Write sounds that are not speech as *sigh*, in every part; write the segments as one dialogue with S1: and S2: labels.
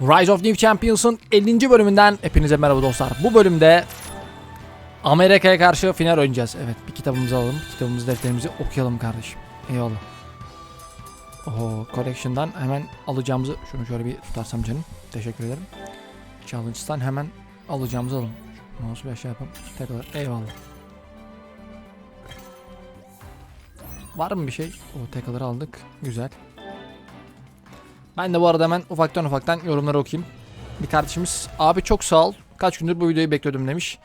S1: Rise of New Champions'ın 50. bölümünden hepinize merhaba dostlar. Bu bölümde Amerika'ya karşı final oynayacağız. Evet bir kitabımızı alalım. Kitabımızı defterimizi okuyalım kardeşim. Eyvallah. Oho Collection'dan hemen alacağımızı şunu şöyle bir tutarsam canım. Teşekkür ederim. Challenge'dan hemen alacağımızı alalım. Şu Mouse bir aşağı yapalım. Tekrar eyvallah. Var mı bir şey? O tekaları aldık. Güzel. Ben de bu arada hemen ufaktan ufaktan yorumları okuyayım. Bir kardeşimiz abi çok sağ ol. Kaç gündür bu videoyu bekliyordum demiş.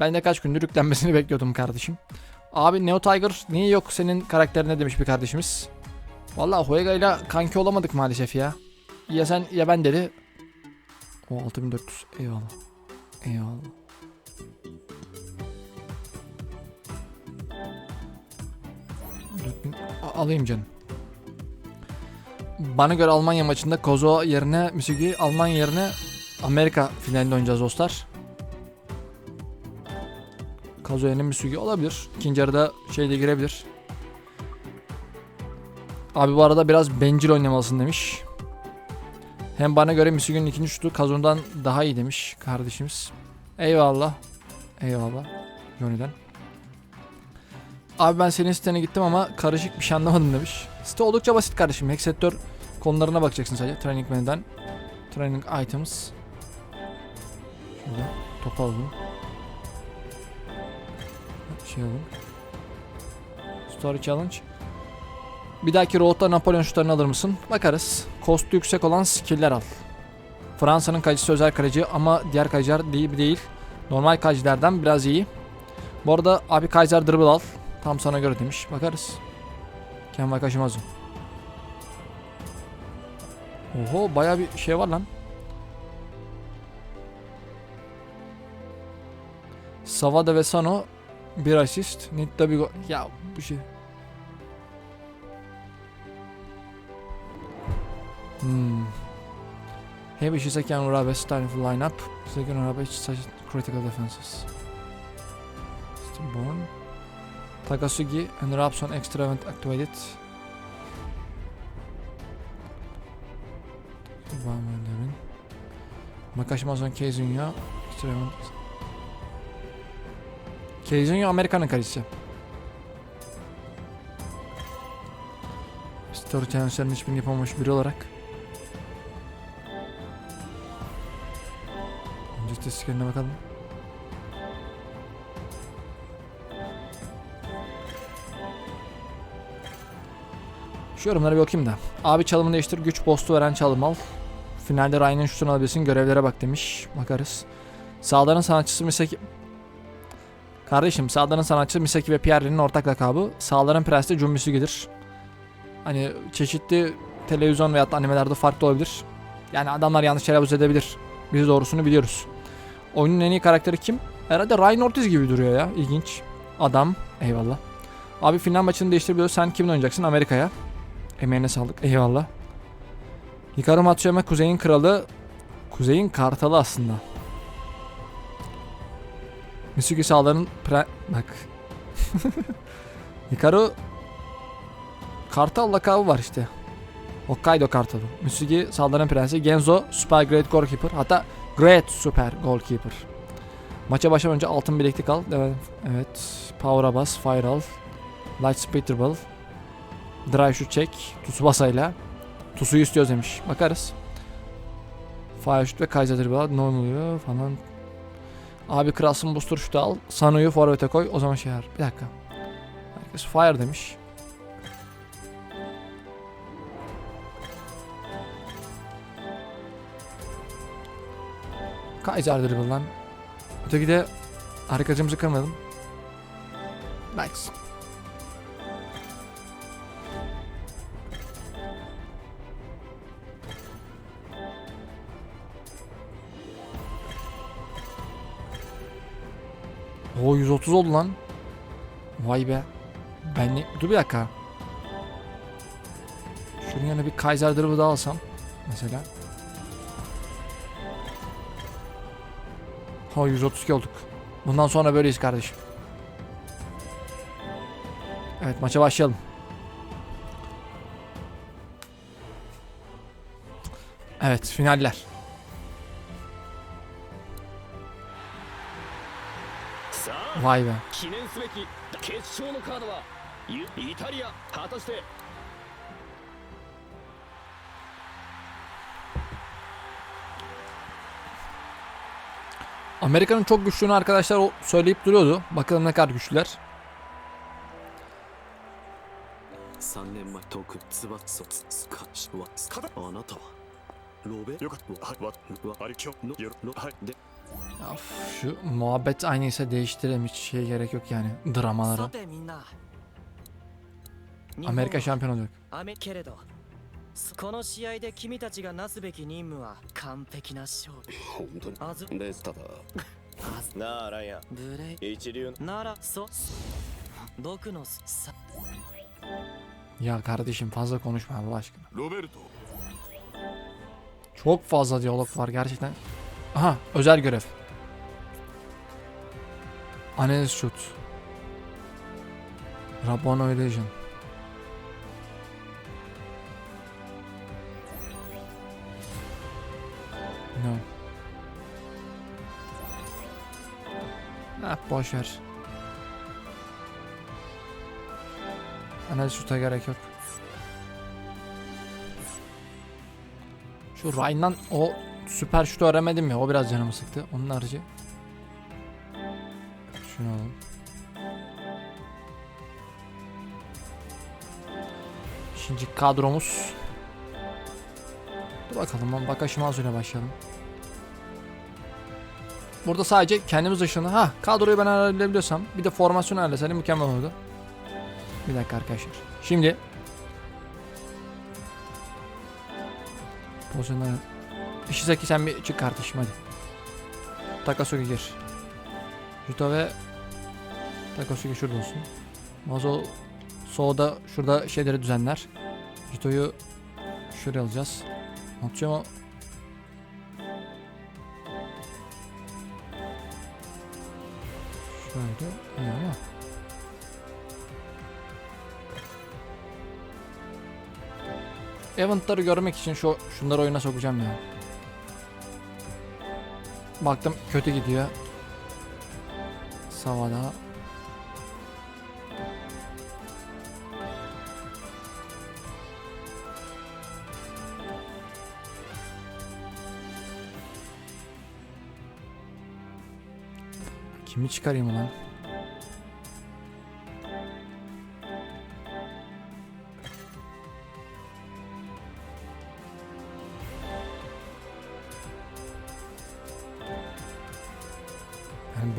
S1: Ben de kaç gündür yüklenmesini *laughs* bekliyordum kardeşim. Abi Neo Tiger niye yok senin karakterine demiş bir kardeşimiz. Vallahi Huega ile kanki olamadık maalesef ya. Ya sen ya ben dedi. O 6400 eyvallah. Eyvallah. Alayım canım. Bana göre Almanya maçında Kozo yerine Müsigi, Almanya yerine Amerika finalinde oynayacağız dostlar. Kozo yerine Müsigi olabilir. İkinci yarıda şey de girebilir. Abi bu arada biraz bencil oynamalısın demiş. Hem bana göre Müsigi'nin ikinci şutu Kazo'ndan daha iyi demiş kardeşimiz. Eyvallah. Eyvallah. Johnny'den. Abi ben senin sitene gittim ama karışık bir şey anlamadım demiş. Site oldukça basit kardeşim. Hack sektör konularına bakacaksın sadece. Training menüden. Training items. Şurada topu alalım. Şey alalım. Story challenge. Bir dahaki road'da Napolyon şutlarını alır mısın? Bakarız. Kostu yüksek olan skill'ler al. Fransa'nın kalecisi özel kaleci ama diğer kaleciler değil değil. Normal kalecilerden biraz iyi. Bu arada abi Kaiser dribble al. Tam sana göre demiş. Bakarız. Kemal Kaşımaz'ın. Oho baya bir şey var lan. Savada ve Sano bir asist. Nitta bir gol. Ya bu şey. Hmm. Heavy Shiseki and Urabe starting for lineup. And Urabe critical defenses. Stillborn. Takasugi and Rapson extra event activated. Makashimazon Keizunya extra event. Keizunya Amerika'nın kalecisi. Story challenge'ların hiçbirini yapamamış biri olarak. Önce istatistiklerine bakalım. Şu yorumlara bir okuyayım da. Abi çalımı değiştir, güç postu veren çalım al. Finalde Ryan'ın şutunu alabilsin, görevlere bak demiş. Bakarız. Sağların sanatçısı Misaki... Kardeşim sağların sanatçısı Misaki ve Pierre'nin ortak lakabı. Sağların prensi de Jun Misugi'dir. Hani çeşitli televizyon veya animelerde farklı olabilir. Yani adamlar yanlış telaffuz edebilir. Biz doğrusunu biliyoruz. Oyunun en iyi karakteri kim? Herhalde Ryan Ortiz gibi duruyor ya. İlginç. Adam. Eyvallah. Abi final maçını değiştirebiliyoruz. Sen kimin oynayacaksın? Amerika'ya. Emeğine sağlık. Eyvallah. Hikaru Matsuyama Kuzey'in kralı. Kuzey'in kartalı aslında. Misugi Sağlar'ın pre... Bak. *laughs* Hikaru Kartal lakabı var işte. Hokkaido Kartalı. Misugi Sağlar'ın prensi. Genzo Super Great Goalkeeper. Hatta Great Super Goalkeeper. Maça başlamadan önce altın bileklik al. Evet. evet. Power'a bas. Fire al. Light Speed Dribble. Drive shoot çek. Tsubasa'yla. Tusu'yu istiyoruz demiş. Bakarız. Fire shoot ve Kaiser dribble. Ne oluyor falan. Abi Kralsın booster shoot'u al. Sano'yu forvet'e koy. O zaman şey yer. Bir dakika. Herkes fire demiş. Kaiser dribble lan. Öteki de arkacımızı kırmadım. Nice. O 130 oldu lan. Vay be. Ben ne... Dur bir dakika. Şunun yanına bir Kaiser Dribble daha alsam. Mesela. Ha 132 olduk. Bundan sonra böyleyiz kardeşim. Evet maça başlayalım. Evet finaller. Vay be. Amerika'nın çok güçlüğünü arkadaşlar söyleyip duruyordu. Bakalım ne kadar güçlüler.
S2: 3年前遠くズバッソツスカシワツカあなたはロベ
S3: よかったはいわわありきょのよのはいで
S1: Of, şu muhabbet aynıysa değiştirelim hiç şey gerek yok yani dramalara.
S4: さてみんな
S1: アメリカシャンピオンolacak.
S4: アメけれどこの試合で君たちがなすべき任務は完璧な勝負
S2: 本当に
S4: あず
S2: レスタだ
S4: あず
S3: なあライアン
S4: ブレイ
S3: 一流の
S4: ならそ僕のさ
S1: Ya kardeşim fazla konuşma Allah aşkına.
S3: ロベルト
S1: Çok fazla diyalog var gerçekten. Aha özel görev. Analiz şut. Rabano Illusion. No. Ha boş ver. Analiz şuta gerek yok. Şu Ryan'dan o süper şutu öğrenmedim ya o biraz canımı sıktı. Onun harici. Şunu alalım. Şimdi kadromuz. Dur bakalım ben Bakashimazu ile başlayalım. Burada sadece kendimiz dışında ha kadroyu ben ayarlayabiliyorsam bir de formasyon ayarlasaydım mükemmel olurdu. Bir dakika arkadaşlar. Şimdi Pozisyonlara. Ishizaki sen bir çık kardeşim hadi. Takasugi gir. Juto ve Takasugi şurada olsun. Mazo solda şurada şeyleri düzenler. Juto'yu şuraya alacağız. Matsuyo Şöyle iyi ama Event'ları görmek için şu şunları oyuna sokacağım ya. Baktım kötü gidiyor. Savada. Kimi çıkarayım lan?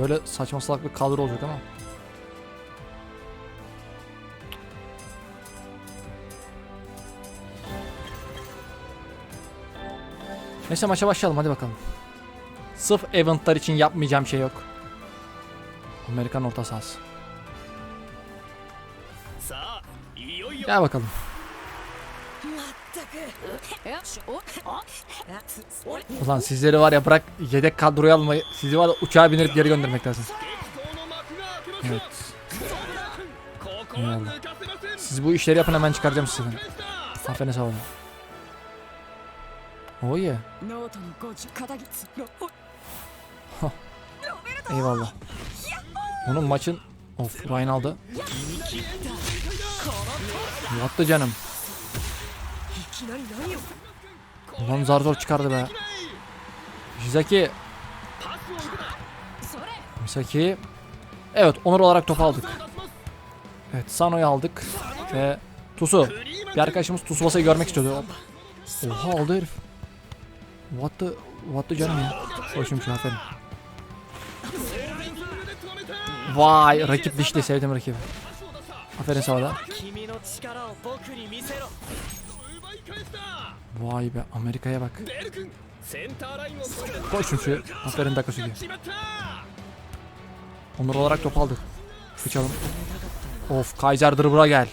S1: böyle saçma salak bir kadro olacak ama. Neyse maça başlayalım hadi bakalım. Sırf eventlar için yapmayacağım şey yok. Amerikan orta sahası. Gel bakalım. Ulan sizleri var ya bırak yedek kadroya almayı. Sizi var ya uçağa binirip geri göndermek lazım. Evet.
S5: Eyvallah.
S1: Siz bu işleri yapın hemen çıkaracağım sizi. Aferin sağ olun. Oh. Eyvallah. Onun maçın of Ryan aldı. Yattı canım. Ulan zar zor çıkardı be.
S6: Misaki.
S1: Misaki. Evet onur olarak topu aldık. Evet Sano'yu aldık. Ve Tusu. Bir arkadaşımız Tusu basayı görmek istiyordu. Oha aldı herif. What the, what the canım ya. Hoşum şu aferin. Vay rakip dişli sevdim rakibi. Aferin
S5: sana.
S1: Vay be Amerika'ya bak. Koy çünkü. Aferin
S5: Dakasugi.
S1: Onur olarak top aldı. Biçalım. Of Kaiser Dırbur'a gel.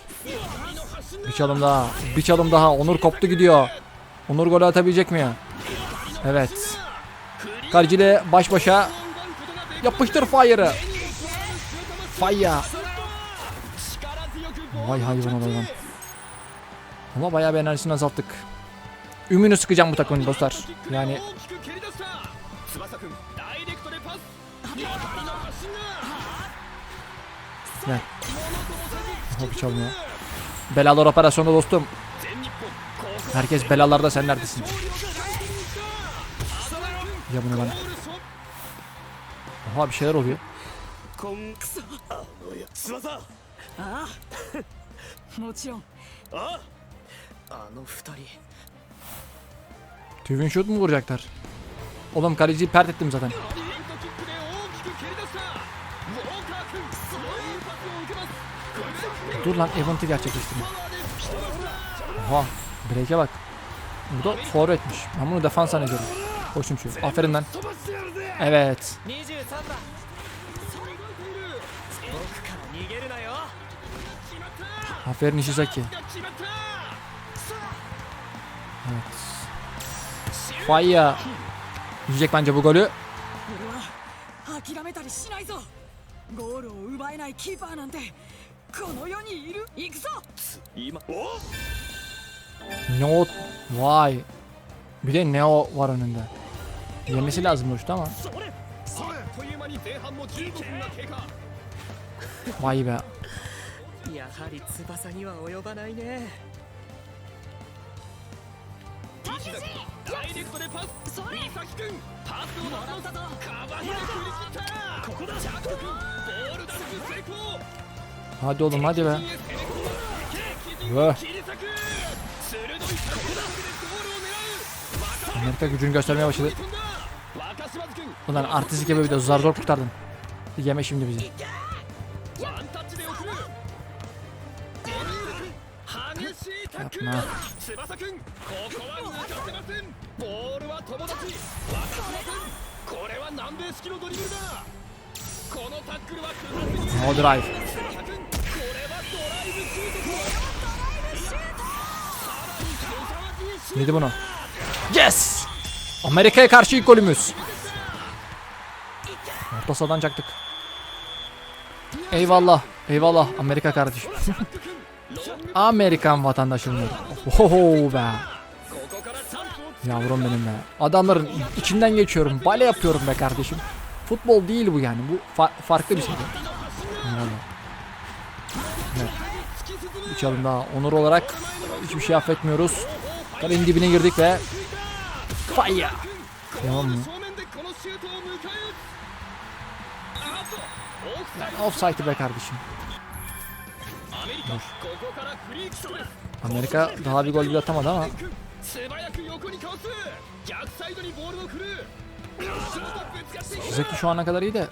S1: Bir çalım daha. Bir çalım daha. Onur koptu gidiyor. Onur golü atabilecek mi? Evet. Karici baş başa. Yapıştır Fire'ı. Fire. Vay hayvan olayım. Ama bayağı bir enerjisini azalttık. Ümünü sıkacağım bu takımın dostlar. Yani Gel. Hop çalmıyor. Belalar operasyonu dostum. Herkes belalarda sen neredesin? Ya bunu bana. Oha bir şeyler oluyor. Tüvün şut mu vuracaklar? Oğlum kaleciyi pert ettim zaten. Dur lan eventi gerçekleştirme. Oha break'e bak. Bu da forvetmiş. Ben bunu defans zannediyorum. Koşum şu. Şey Aferin lan. Evet. Aferin Ishizaki. Evet. Faya yüzecek bence bu golü. Neo vay. Bir de Neo var önünde. Yemesi lazım hoştu ama. Vay be.
S5: 西崎ダイレクトでパスそれ三崎君パスをもらうだとかわして振り切ったここだシャーク君ボールダンク成功
S1: Hadi oğlum hadi be.
S5: Vah.
S1: Amerika gücünü göstermeye başladı. Ulan artistik gibi bir de zar zor kurtardın. Yeme şimdi bizi. Yapma.
S5: 田君ここは抜かせませんボールは友達渡せませんこれは南米式のドリブルだこのタックルは崩
S1: せド
S5: ライブこれはドライブシュートさらに
S1: Neydi bunu? Yes! Amerika'ya karşı ilk golümüz. Orta sahadan çaktık. Eyvallah. Eyvallah Amerika kardeşim. *laughs* Amerikan vatandaşı bunlar. Oho be. Yavrum benim be. Adamların içinden geçiyorum. Bale yapıyorum be kardeşim. Futbol değil bu yani. Bu fa farklı bir şey. Bravo. Evet. Bir daha. Onur olarak hiçbir şey affetmiyoruz. Kalenin dibine girdik ve Fire. Tamam mı?
S5: Yani
S1: offside'ı be kardeşim.
S5: Dur.
S1: Amerika daha bir gol bile atamadı ama. Suzaki şu ana kadar iyi de.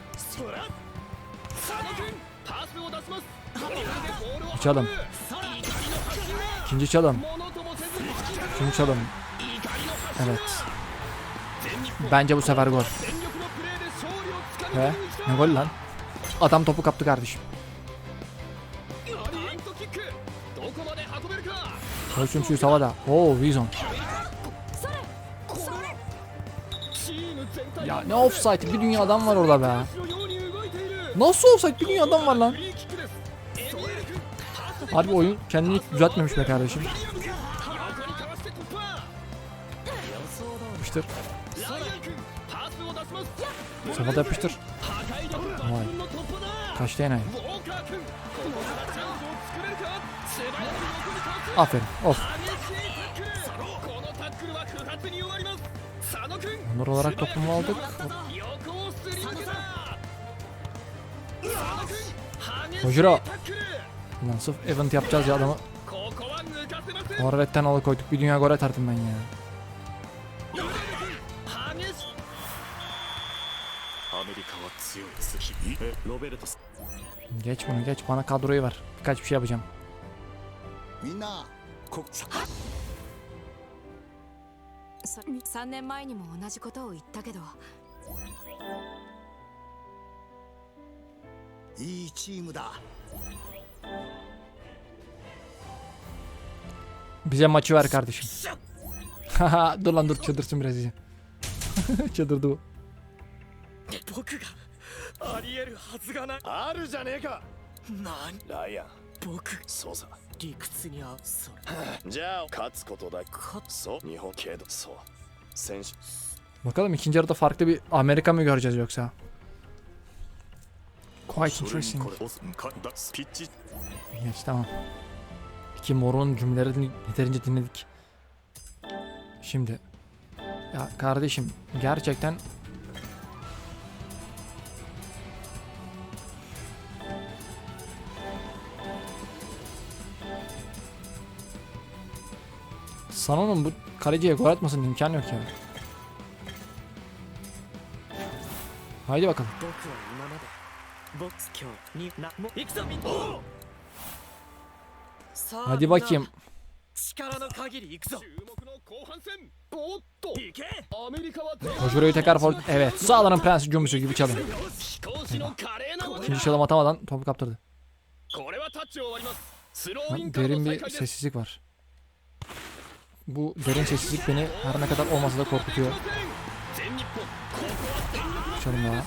S1: Çalım. İkinci çalım. Üçüncü çalım. Evet. Bence bu sefer gol. Ve ne gol lan? Adam topu kaptı kardeşim. 열심히 슛
S5: 사와다 오 위성
S1: Ya ne offside? Bir dünya adam var orada be. Nasıl offside? Bir dünya adam var lan. Harbi oyun kendini düzeltmemiş be kardeşim. Yapıştır.
S5: Sana
S1: da yapıştır.
S5: Vay.
S1: Kaçtı enayi Aferin. Of. Onur olarak toplumu aldık.
S5: Hojura.
S1: Lan sırf event yapacağız ya adamı. Horvet'ten alıkoyduk. Bir dünya gol atardım ben ya. Geç bunu geç. Bana kadroyu ver. Birkaç bir şey yapacağım.
S7: みんな告知
S6: それ3年前にも同じことを言ったけど。
S7: いいチームだ。
S1: ハハドランドチョドス
S4: 僕がありえるはずがない
S3: あるじゃねえか
S4: 何僕理屈に合うそれ
S3: じゃあ勝つことだ
S4: 勝つ
S3: そう日本けどそう選手
S1: Bakalım ikinci yarıda farklı bir Amerika mı göreceğiz yoksa?
S5: Quite interesting.
S8: これかだピッチ
S5: İlginç tamam. İki morun cümlelerini yeterince dinledik. Şimdi. Ya kardeşim gerçekten Sanon'un bu kaleciye gol atmasının imkanı yok ya. Haydi bakalım. Hadi bakayım. Kojuro'yu tekrar for... Evet. Sağlanın prensi cümbüsü gibi çalın. İkinci çalım atamadan topu kaptırdı. Lan derin bir sessizlik var. Bu derin sessizlik beni her ne kadar olmasa da korkutuyor.
S6: Uçalım ya.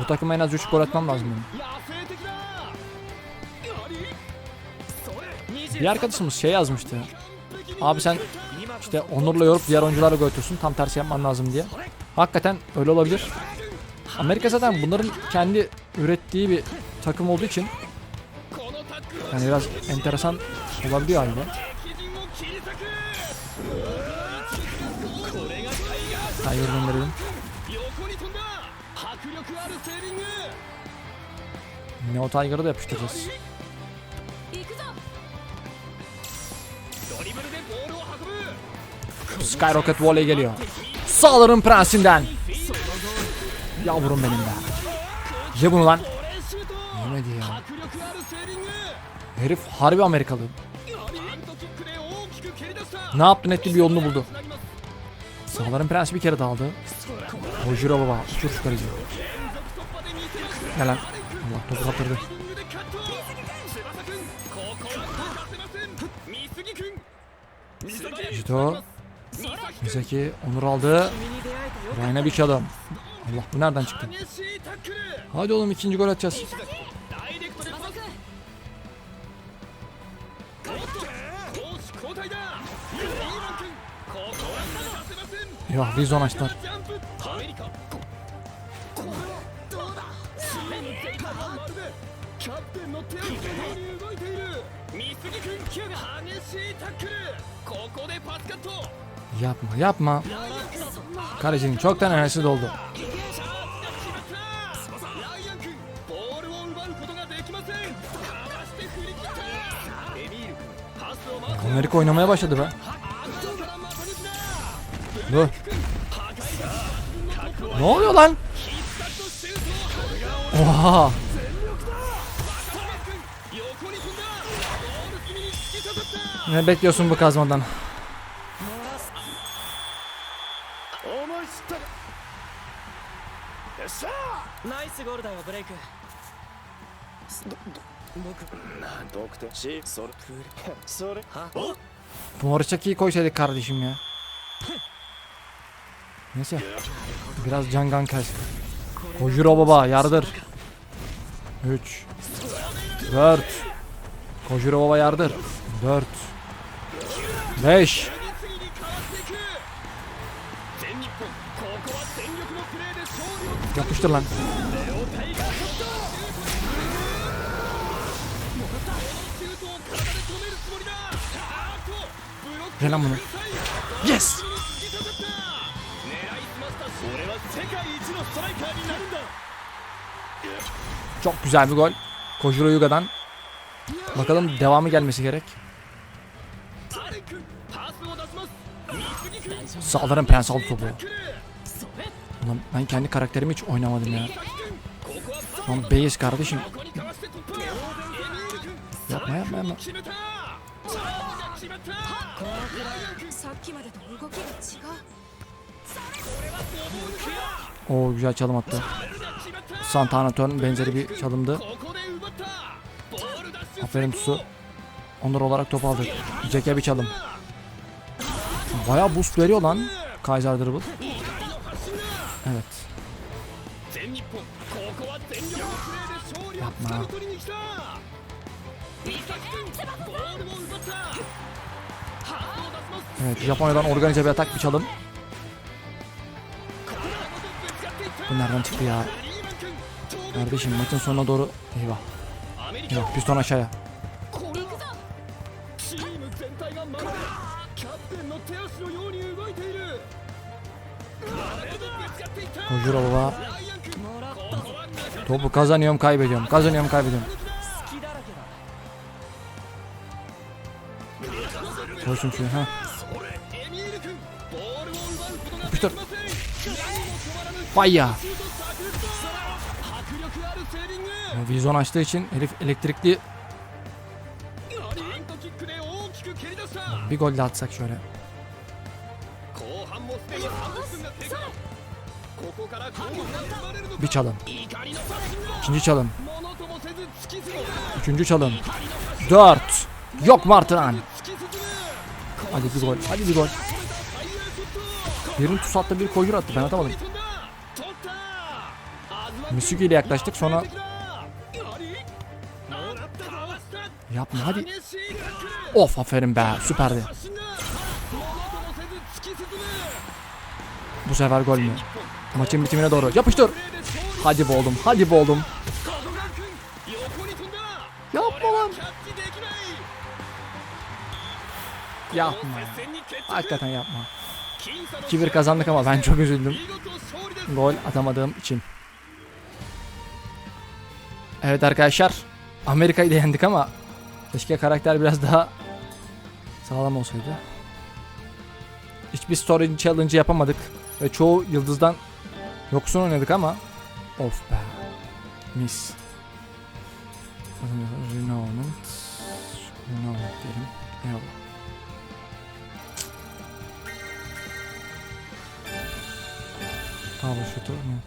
S5: Bu takıma en az 3 gol atmam lazım benim. Bir arkadaşımız şey yazmıştı. Abi sen işte Onur'la yorup diğer oyuncularla götürsün tam tersi yapman lazım diye. Hakikaten öyle olabilir. Amerika zaten bunların kendi ürettiği bir takım olduğu için yani biraz enteresan olabiliyor
S6: halde.
S5: Hayır gönderelim. Neo Tiger'ı da yapıştıracağız. Skyrocket Volley geliyor. Sağların prensinden Yavrum benim be. Ye bunu lan. Yemedi ya. Herif harbi Amerikalı. Ne yaptı netli bir yolunu buldu. Sağların prensi bir kere daldı. Hojura baba. Uçur şu kaleci. Gel lan. Allah topu kaptırdı. Jito. Misaki Onur aldı. Ryan'a bir çalım. Allah bu nereden çıktı? Hadi oğlum ikinci gol atacağız. Eyvah vizyon açtılar. Yapma yapma. Kalecinin çoktan enerjisi doldu. Amerika oynamaya başladı be. Dur. Ne oluyor lan? Oha. Ne bekliyorsun bu kazmadan?
S8: Şey,
S1: Mor *laughs*
S5: çakıyı koysaydık kardeşim ya. Neyse. Biraz cangan kaç. Kojuro baba yardır. 3 4 Kojuro baba yardır. 4 5 Yapıştır lan. Ver lan bunu. Yes! Çok güzel bir gol. Kojuro Yuga'dan. Bakalım devamı gelmesi gerek. Sağların pens aldı topu. Ulan ben kendi karakterimi hiç oynamadım ya. Lan beyiz kardeşim. Yapma yapma yapma. O güzel çalım attı. Santana Turn benzeri bir çalımdı. Aferin Tusu. Onlar olarak top aldı. Jack'e bir çalım. Baya boost veriyor lan. Kaiser Dribble. Evet.
S6: Yapma.
S1: Evet Japonya'dan organize bir atak bir çalım. Bu nereden çıktı ya? Kardeşim maçın sonuna doğru eyvah. Eyvah piston aşağıya. Kojuro baba. Topu kazanıyorum kaybediyorum. Kazanıyorum kaybediyorum. Koşun şunu ha.
S5: 奪うことが
S1: Yapıştır.
S5: できません何も止まらぬ
S1: Vay ya.
S5: シュート炸裂だ迫力あるセーリング
S1: Vizyon açtığı için herif elektrikli
S5: パントキックで大きく蹴り出した
S1: bir gol de atsak şöyle.
S5: 後半もすでに30分が経過ここから攻撃が生まれるのか
S1: Bir çalım.
S5: 怒りのパッシングだ
S1: İkinci çalım.
S5: ものともせず突き進む
S1: Üçüncü çalım. Dört. Yok mu artık lan?
S5: 突き進む
S1: Hadi bir gol. Hadi bir gol. Birini tusatta bir koyur attı ben atamadım. Müsük ile yaklaştık sonra Yapma hadi. Of aferin be süperdi. Bu sefer gol mü? Maçın bitimine doğru. Yapıştır. Hadi be. Hadi be. Yapma lan. Yapma ya. Hakikaten yapma. 2-1 kazandık ama ben çok üzüldüm. Gol atamadığım için. Evet arkadaşlar. Amerika'yı da yendik ama keşke karakter biraz daha sağlam olsaydı. Hiçbir story challenge yapamadık. Ve çoğu yıldızdan yoksun oynadık ama of be. Mis. Renault'un Renault diyelim. Eyvallah. Power shooter mu?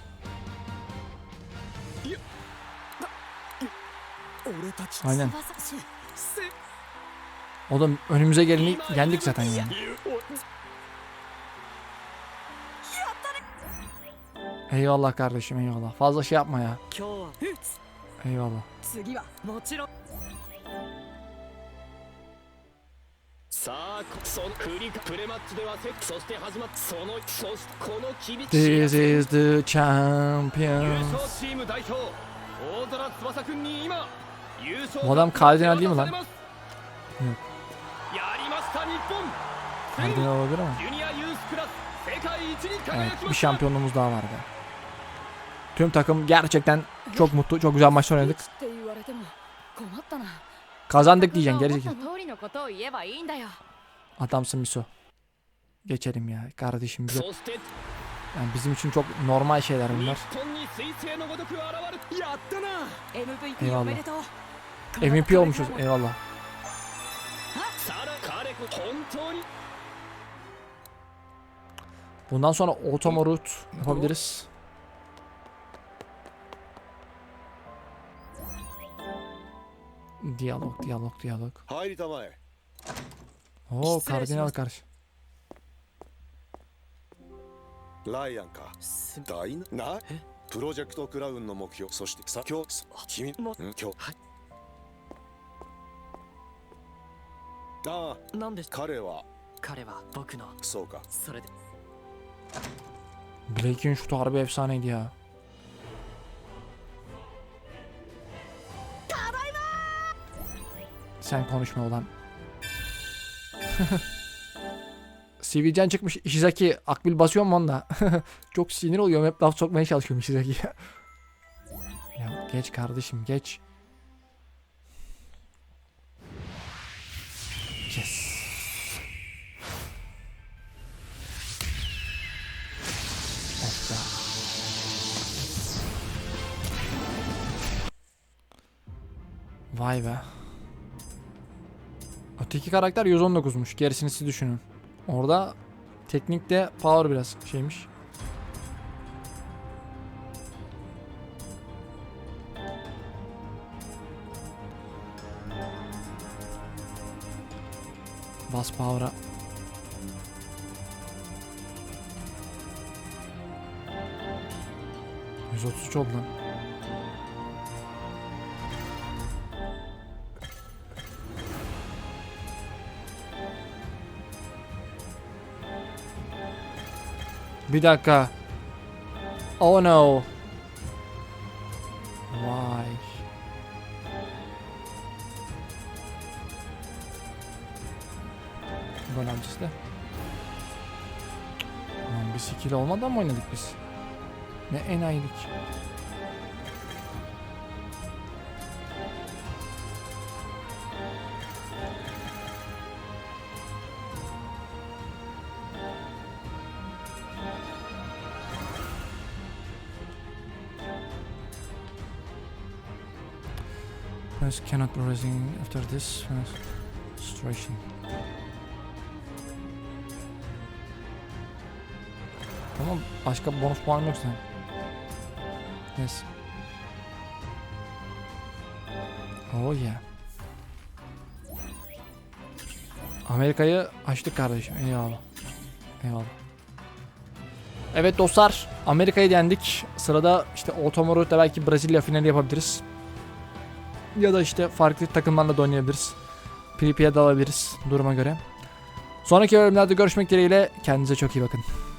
S7: 俺たち
S1: Aynen.
S7: せせ
S1: Oğlum önümüze geleni yendik zaten yani. Eyvallah kardeşim eyvallah. Fazla şey yapma ya.
S4: 今日は
S1: Eyvallah.
S6: 次は
S4: もちろん
S5: さあそのクリプレマッチではセットそして始まったそのそしてこの厳しい
S1: This is the
S5: 優
S1: champion.
S5: 勝チーム代表大空翼くんに今優勝
S1: Bu adam kardinal değil mi lan?
S5: 渡されます
S1: Yok.
S5: やりました日本
S1: Kardinal olabilir ama.
S5: ジュニアユースクラス世界一に
S1: Evet,
S5: 輝き
S1: bir
S5: ました
S1: şampiyonluğumuz daha var be. Tüm takım gerçekten çok mutlu, çok güzel maçlar oynadık.
S6: って言われても困ったな
S1: Kazandık diyeceksin gerizekalı. Adamsın Miso. Geçelim ya kardeşim yok. Yani bizim için çok normal şeyler bunlar.
S5: Eyvallah.
S6: MVP
S1: olmuşuz eyvallah. Bundan sonra otomorut yapabiliriz. Diyalog, diyalog, diyalog.
S3: 入りたまえ
S1: Oo,
S4: Hiç sıra
S1: kardinal
S4: açmaz.
S1: karşı.
S3: ライアンか
S4: す
S3: 大なな
S4: え
S3: プロジェクトクラウンの目標そしてさ今日君
S4: も
S3: ん今日
S4: はい
S3: ああ
S4: なんで
S3: 彼は
S4: 彼は僕の
S3: そうか
S4: それで
S1: Blake'in şutu harbi efsaneydi ya. Sen konuşma ulan. *laughs* Sivilcen çıkmış Ishizaki akbil basıyor mu onda? *laughs* Çok sinir oluyorum hep laf sokmaya çalışıyorum Ishizaki'ye. *laughs* ya geç kardeşim geç. Yes. Vay be. Öteki karakter 119'muş. Gerisini siz düşünün. Orada teknikte power biraz şeymiş. Bas power'a. %33 oldu lan. Bir dakika. Oh no. Vay. Gol amcası da. Lan biz ikili olmadan mı oynadık biz? Ne enayilik. Prince cannot be rising after this situation. Tamam başka bonus puanım yok senin. Yes. Oh yeah. Amerika'yı açtık kardeşim. Eyvallah. Eyvallah. Evet dostlar Amerika'yı yendik. Sırada işte Otomoro'da belki Brezilya finali yapabiliriz. Ya da işte farklı takımlarla da oynayabiliriz. PvP'ye de alabiliriz duruma göre. Sonraki bölümlerde görüşmek dileğiyle kendinize çok iyi bakın.